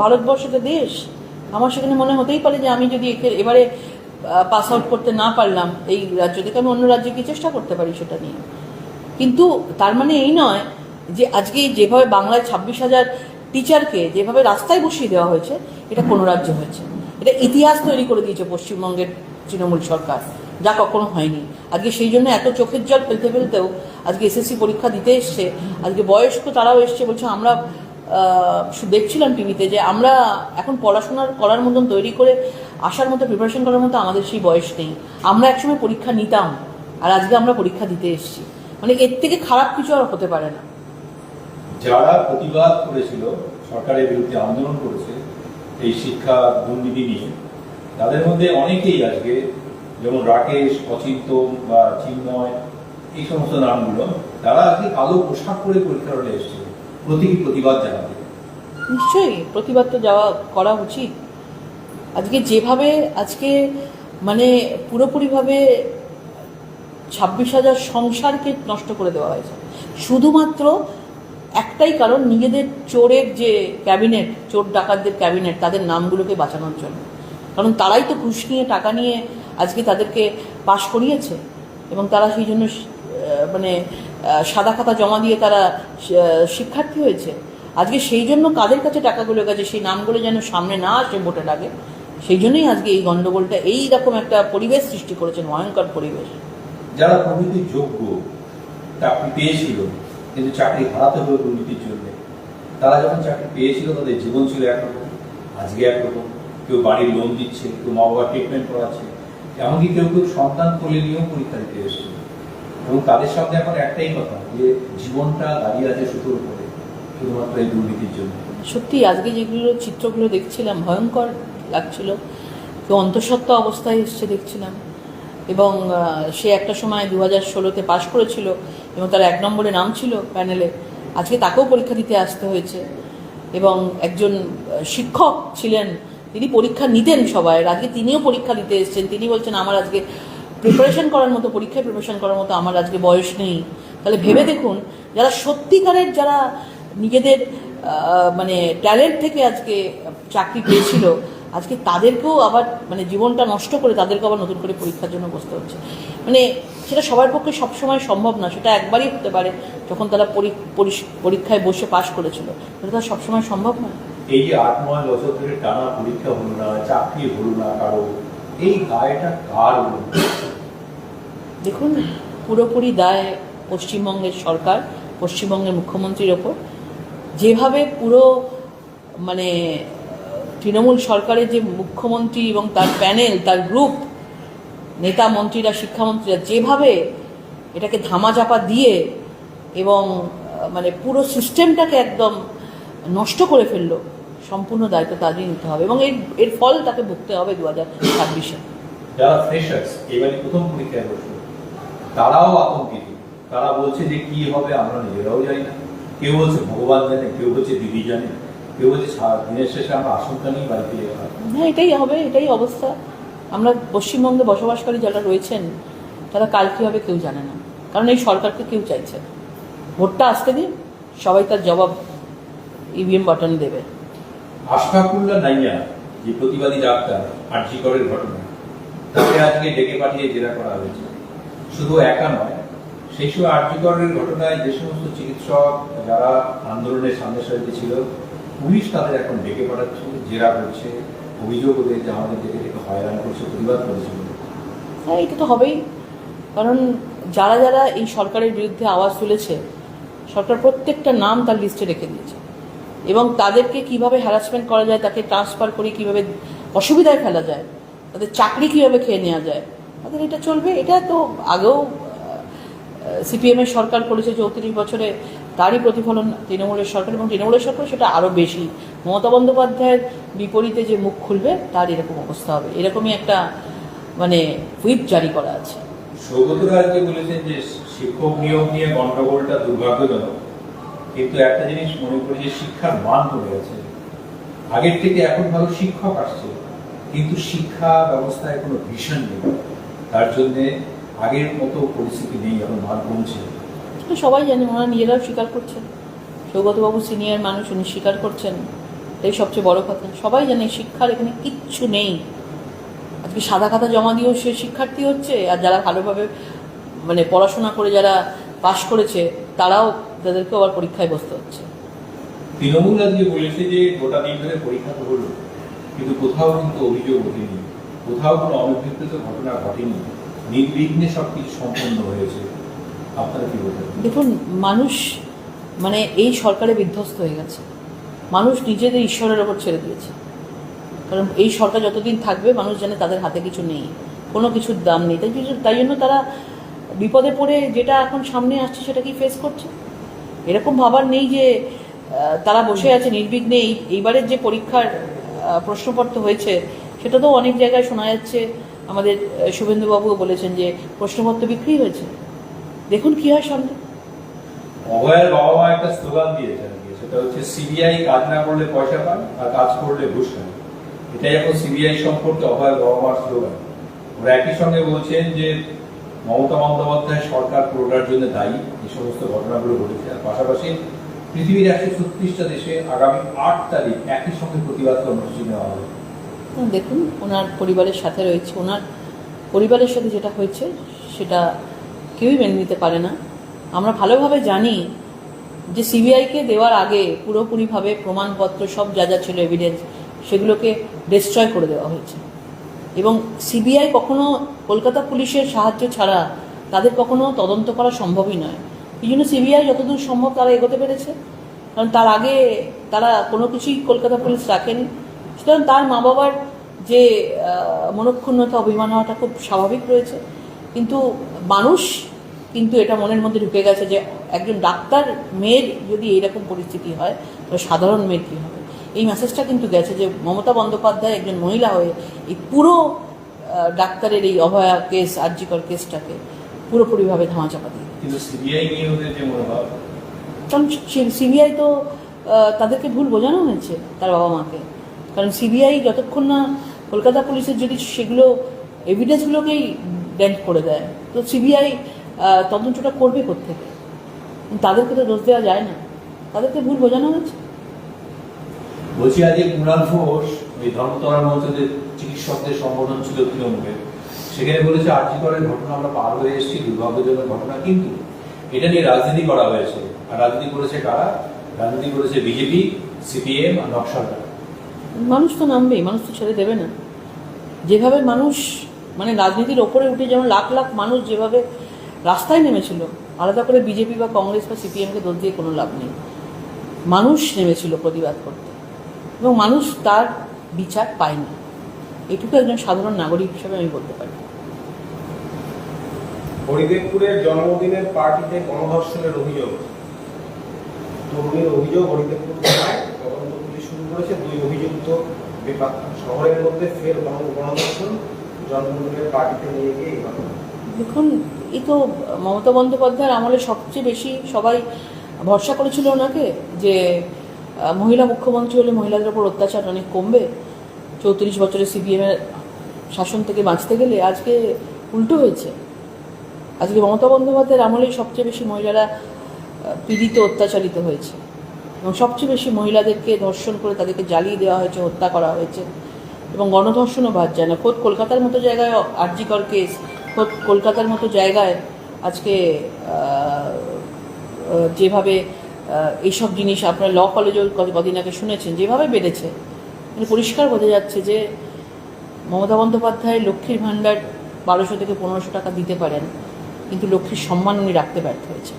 ভারতবর্ষটা দেশ, আমার সেখানে মনে হতেই পারে যে আমি যদি এবারে পাস আউট করতে না পারলাম, এই রাজ্য থেকে আমি অন্য রাজ্যে গিয়ে চেষ্টা করতে পারি সেটা নিয়ে। কিন্তু তার মানে এই নয় যে আজকে যেভাবে বাংলায় ছাব্বিশ হাজার টিচারকে যেভাবে রাস্তায় বসিয়ে দেওয়া হয়েছে, এটা কোনো রাজ্যে হয়েছে। এটা ইতিহাস তৈরি করে দিয়েছে পশ্চিমবঙ্গের তৃণমূল সরকার, যা কখনো হয়নি। আজকে সেই জন্য এত চোখের জল ফেলতে ফেলতেও আজকে এসএসসি পরীক্ষা দিতে এসছে, আজকে বয়স্ক তারাও এসছে, বলছে আমরা দেখছিলাম টিভিতে যে আমরা এখন পড়াশোনার করার মতন তৈরি করে আসার মতো প্রিপারেশন করার মতো আমাদের সেই বয়স নেই। আমরা একসময় পরীক্ষা নিতাম আর আজকে আমরা পরীক্ষা দিতে এসেছি। মানে এর থেকে খারাপ কিছু আর হতে পারে না। যারা প্রতিবাদ করেছিল সরকারের বিরুদ্ধে আন্দোলন করেছে এই শিক্ষা দুর্নীতি নিয়ে, তাদের মধ্যে অনেকেই আজকে যেমন রাকেশ অচিন্তম বা চিন্ময়, এই সমস্ত নামগুলো, তারা আজকে কালো পোশাক পরে পরীক্ষার হলে এসছে। প্রতীকী প্রতিবাদ জানাতে নিশ্চয়ই, প্রতিবাদ তো যাওয়া, করা উচিত। আজকে যেভাবে, আজকে মানে পুরোপুরিভাবে ছাব্বিশ হাজার সংসারকে নষ্ট করে দেওয়া হয়েছে। শুধুমাত্র একটাই কারণ, নিজেদের চোরের যে ক্যাবিনেট, চোর ডাকাতদের ক্যাবিনেট, তাদের নামগুলোকে বাঁচানোর জন্য। কারণ তারাই তো ঘুষ নিয়ে, টাকা নিয়ে আজকে তাদেরকে পাশ করিয়েছে। এবং তারা সেই জন্য মানে সাদা খাতা জমা দিয়ে তারা শিক্ষার্থী হয়েছে। আজকে সেই জন্য কাদের কাছে টাকাগুলো গেছে সেই নামগুলো যেন সামনে না আসে ভোটের আগে সেই জন্যই আজকে এই গন্ডগোলটা, এই রকম একটা পরিবেশ সৃষ্টি করেছেন, ভয়ঙ্কর পরিবেশ। যারা প্রভৃতি যোগ্য চাকরি পেয়েছিল, কিন্তু চাকরি হারাতে হলো দুর্নীতির জন্য। তারা যখন চাকরি পেয়েছিল, তাদের জীবন ছিল একরকম, আজকে একরকম। কেউ বাড়ির লোন দিচ্ছে, কেউ মা বাবা ট্রিটমেন্ট করাচ্ছে, এমনকি কেউ কেউ সন্তান কোলে নিয়েও পরীক্ষা দিতে এসেছে। এবং তাদের সামনে এখন একটাই কথা, যে জীবনটা দাঁড়িয়ে আছে সুতোর উপরে, শুধুমাত্র এই দুর্নীতির জন্য। সত্যি, আজকে যেগুলো চিত্রগুলো দেখছিলাম, ভয়ঙ্কর লাগছিল। অন্তঃসত্ত্বা অবস্থায় এসছে দেখছিলাম। এবং সে একটা সময় দু হাজার ষোলোতে পাশ করেছিল এবং তার এক নম্বরে নাম ছিল প্যানেলে। আজকে তাকেও পরীক্ষা দিতে আসতে হয়েছে। এবং একজন শিক্ষক ছিলেন, তিনি পরীক্ষা নিতেন সবাই। আজকে তিনিও পরীক্ষা দিতে এসেছেন। তিনি বলছেন, আমার আজকে প্রিপারেশন করার মতো, পরীক্ষায় প্রিপারেশন করার মতো আমার আজকে বয়স নেই। তাহলে ভেবে দেখুন, যারা সত্যিকারের যারা নিজেদের মানে ট্যালেন্ট থেকে আজকে চাকরি পেয়েছিল, আজকে তাদেরকেও আবার মানে জীবনটা নষ্ট করে তাদেরকে আবার নতুন করে পরীক্ষার জন্য বসতে হচ্ছে। মানে সেটা সবার পক্ষে সবসময় সম্ভব না, সেটা একবারই হতে পারে যখন তারা পরীক্ষায় বসে পাশ করেছিল। সেটা তো সবসময় সম্ভব না। এই যে আট নয় বছর ধরে টানা পরীক্ষা হলো না, চাকরি হলো না কারও এই দায়টা কার দেখুন, পুরোপুরি দায় পশ্চিমবঙ্গের সরকার, পশ্চিমবঙ্গের মুখ্যমন্ত্রীর ওপর। যেভাবে পুরো মানে তৃণমূল সরকারের যে মুখ্যমন্ত্রী এবং তার প্যানেল, তার গ্রুপ, নেতা মন্ত্রীরা, শিক্ষামন্ত্রীরা, যেভাবে এটাকে ধামাচাপা দিয়ে এবং মানে পুরো সিস্টেমটাকে একদম নষ্ট করে ফেলল সম্পূর্ণ দায়িত্ব তাদেরই নিতে হবে এবং এর এর ফল তাকে ভুগতে হবে দু হাজার ছাব্বিশে যারা ফ্রেশার্স এবারে প্রথম পরীক্ষায় বসল তারাও আতঙ্কিত। তারা বলছে যে কি হবে আমরা নিজেরাও জানি না। কেউ বলছে ভগবান জানে কেউ বলছে দিদি জানে কেউ বলছে দিনের শেষে আমরা আশঙ্কা নিয়ে বাড়ি ফিরে হ্যাঁ এটাই হবে এটাই অবস্থা। আমরা পশ্চিমবঙ্গে বসবাসকারী যারা রয়েছেন তারা কাল কী হবে কেউ জানে না। কারণ এই সরকারকে কেউ চাইছে না। ভোটটা আসতে দিন সবাই তার জবাব ইভিএম বাটন দেবে। আশফাকুল্লাহ নাইয়া, যে প্রতিবাদী ডাক্তার আর্যিকরের ঘটনা, তাকে আজকে ডেকে পাঠিয়ে জেরা করা হয়েছে। শুধু একা নয় সেই সময় আর্যিকরের ঘটনায় যে সমস্ত চিকিৎসক যারা আন্দোলনের সামনে সারিতে ছিল, পুলিশ তাদের এখন ডেকে পাঠাচ্ছে, জেরা করছে, অভিযোগ ওদের যে আমাদের ডেকে ডেকে হয়রান করছে, প্রতিবাদ করেছিল হ্যাঁ এটা তো হবেই। কারণ যারা যারা এই সরকারের বিরুদ্ধে আওয়াজ তুলেছে, সরকার প্রত্যেকটা নাম তার লিস্টে রেখে দিয়েছে। এবং তাদেরকে কীভাবে হ্যারাসমেন্ট করা যায়, তাকে ট্রান্সফার করে কীভাবে অসুবিধায় ফেলা যায়, তাদের চাকরি কীভাবে খেয়ে নেওয়া যায়, তাদের এটা চলবে। এটা তো আগেও সিপিএমের সরকার করেছে চৌত্রিশ বছরে তারই প্রতিফলন তৃণমূলের সরকার এবং তৃণমূলের সরকার সেটা আরও বেশি। মমতা বন্দ্যোপাধ্যায়ের বিপরীতে যে মুখ খুলবে, তার এরকম অবস্থা হবে। এরকমই একটা মানে হুইপ জারি করা আছে। সৌগত রায়কে বলেছেন যে শিক্ষক নিয়োগ নিয়ে গন্ডগোলটা দুর্ভাগ্যজনক। কিন্তু একটা জিনিস মনে করি যে শিক্ষার মান কমে গেছে আগের থেকে এখন ভালো শিক্ষক আসছে, কিন্তু শিক্ষা ব্যবস্থায় কোনো ভিশন নেই। তার জন্য আগের মতো পরিস্থিতি নেই, এখন মান কমছে। সবাই জানে, ওনারা নিজেরাও স্বীকার করছেন। সৌগতবাবু সিনিয়র মানুষ, উনি স্বীকার করছেন। এটাই সবচেয়ে বড় কথা। সবাই জানে শিক্ষার এখানে কিচ্ছু নেই। আজকে সাদা খাতা জমা দিয়েও সে শিক্ষার্থী হচ্ছে, আর যারা ভালোভাবে মানে পড়াশোনা করে, যারা পাশ করেছে তারাও তাদেরকে আবার পরীক্ষায় বসতে হচ্ছে। তৃণমূল আজকে বলেছে যে গোটা দিন ধরে পরীক্ষা তো হলো কিন্তু কোথাও কিন্তু অভিযোগ ওঠেনি। কোথাও কোনো অনভিপ্রেত ঘটনা ঘটেনি। নির্বিঘ্নে সবকিছু সম্পন্ন হয়েছে। আপনারা কি বলবেন? দেখুন মানুষ মানে এই সরকারে বিধ্বস্ত হয়ে গেছে। মানুষ নিজেদের ঈশ্বরের ওপর ছেড়ে দিয়েছে। কারণ এই সরকার যতদিন থাকবে মানুষ জানে তাদের হাতে কিছু নেই কোনো কিছুর দাম নেই। তাই তাই জন্য তারা বিপদে পড়ে যেটা এখন সামনে আসছে সেটা কি ফেস করছে? এরকম ভাবার নেই যে তারা বসে আছে নির্বিঘ্নে। এই এইবারের যে পরীক্ষার প্রশ্নপত্র হয়েছে সেটা তো অনেক জায়গায় শোনা যাচ্ছে। আমাদের শুভেন্দুবাবুও বলেছেন যে প্রশ্নপত্র বিক্রি হয়েছে। দেখুন কি হয় সামনে। অভয়ের বাবা মা একটা স্লোগান দিয়েছে আর কি। সেটা হচ্ছে সিবিআই কাজ না করলে পয়সা পায় আর কাজ করলে ঘুষ পায় এটাই এখন সিবিআই সম্পর্কে অভয়ের বাবা মার স্লোগান। ওরা একই সঙ্গে বলছেন যে মমতা বন্দ্যোপাধ্যায় সরকার পুরোটার জন্য দায়ী। এই সমস্ত ঘটনাগুলো ঘটেছে। আর পাশাপাশি পৃথিবীর একশো ছত্রিশটা দেশে আগামী আট তারিখ একই সঙ্গে প্রতিবাদ কর্মসূচি নেওয়া হবে। দেখুন, ওনার পরিবারের সাথে রয়েছে। ওনার পরিবারের সাথে যেটা হয়েছে, সেটা কেউই মেনে নিতে পারে না। আমরা ভালোভাবে জানি যে সিবিআইকে দেওয়ার আগে পুরোপুরিভাবে প্রমাণপত্র, সব যা যা ছিল এভিডেন্স সেগুলোকে ডিস্ট্রয় করে দেওয়া হয়েছে। এবং সিবিআই কখনো কলকাতা পুলিশের সাহায্য ছাড়া তাদের কখনো তদন্ত করা সম্ভবই নয়। এই জন্য সিবিআই যতদূর সম্ভব তারা এগোতে পেরেছে। কারণ তার আগে তারা কোনো কিছুই কলকাতা পুলিশ রাখেনি। সুতরাং তার মা বাবার যে মনক্ষুণ্ণতা, অভিমান হওয়াটা খুব স্বাভাবিক রয়েছে। কিন্তু মানুষ কিন্তু এটা মনের মধ্যে ঢুকে গেছে যে, একজন ডাক্তার, মেয়ের যদি এইরকম পরিস্থিতি হয় তাহলে সাধারণ মেয়ের কী হবে? এই মেসেজটা কিন্তু গেছে যে মমতা বন্দ্যোপাধ্যায় একজন মহিলা হয়ে এই পুরো ডাক্তারের এই অভয়া কেস আর্যিকর কেসটাকে পুরোপুরিভাবে ধামাচাপা দিয়ে কারণ সিবিআই তো তাদেরকে ভুল বোঝানো হয়েছে তার বাবা মাকে। কারণ সিবিআই যতক্ষণ না কলকাতা পুলিশের যদি সেগুলো এভিডেন্সগুলোকেই ডেন্ট করে দেয় তো সিবিআই তদন্তটা করবে কোথেকে তাদেরকে তো দোষ দেওয়া যায় না। তাদেরকে ভুল বোঝানো হয়েছে। বলছি আজকে কুণাল ঘোষ, ওই ধর্মতলার মঞ্চে চিকিৎসকদের সংগঠন ছিল তৃণমূলের, সেখানে বলেছে আর্যিকরের ঘটনা আমরা পার হয়ে এসেছি, দুর্ভাগ্যজনক ঘটনা, কিন্তু এটা নিয়ে রাজনীতি করা হয়েছে। আর রাজনীতি করেছে কারা? রাজনীতি করেছে বিজেপি, সিপিএম আর নকশালরা মানুষ তো নামবেই, মানুষ তো ছেড়ে দেবে না। যেভাবে মানুষ মানে রাজনীতির ওপরে উঠে যেমন লাখ লাখ মানুষ যেভাবে রাস্তায় নেমেছিল, আলাদা করে বিজেপি বা কংগ্রেস বা সিপিএমকে দোষ দিয়ে কোনো লাভ নেই। মানুষ নেমেছিল প্রতিবাদ করতে। এবং মানুষ তার বিচার পায়নি। এটুকু একজন সাধারণ নাগরিক হিসেবে আমি বলতে পারি। হরিদেবপুরের জন্মদিনের পার্টিতে গণধর্ষণের অভিযোগ। তরুণীর অভিযোগ হরিদেবপুর তদন্ত পুলিশ শুরু করেছে। দুই অভিযুক্ত শহরের মধ্যে ফের গণধর্ষণ। জন্মদিনের পার্টিতে নিয়ে গিয়ে দেখুন এই তো মমতা বন্দ্যোপাধ্যায়ের আমলে সবচেয়ে বেশি সবাই ভরসা করেছিল ওনাকে যে মহিলা মুখ্যমন্ত্রী হলে মহিলাদের ওপর অত্যাচার অনেক কমবে। চৌত্রিশ বছরের সিপিএমের শাসন থেকে বাঁচতে গেলে আজকে উল্টো হয়েছে। আজকে মমতা বন্দ্যোপাধ্যায়ের আমলেই সবচেয়ে বেশি মহিলারা পীড়িত, অত্যাচারিত হয়েছে। এবং সবচেয়ে বেশি মহিলাদেরকে ধর্ষণ করে তাদেরকে জ্বালিয়ে দেওয়া হয়েছে, হত্যা করা হয়েছে। এবং গণধর্ষণও বাদ যায় না। খোদ কলকাতার মতো জায়গায় আরজিকর কেস, খোদ কলকাতার মতো জায়গায় আজকে যেভাবে এইসব জিনিস আপনার ল কলেজেও কদিন আগে শুনেছেন, যেভাবে বেড়েছে। মানে পরিষ্কার বোঝা যাচ্ছে যে মমতা বন্দ্যোপাধ্যায় লক্ষ্মীর ভাণ্ডার বারোশো থেকে পনেরোশো টাকা দিতে পারেন, কিন্তু লক্ষ্মীর সম্মান উনি রাখতে ব্যর্থ হয়েছে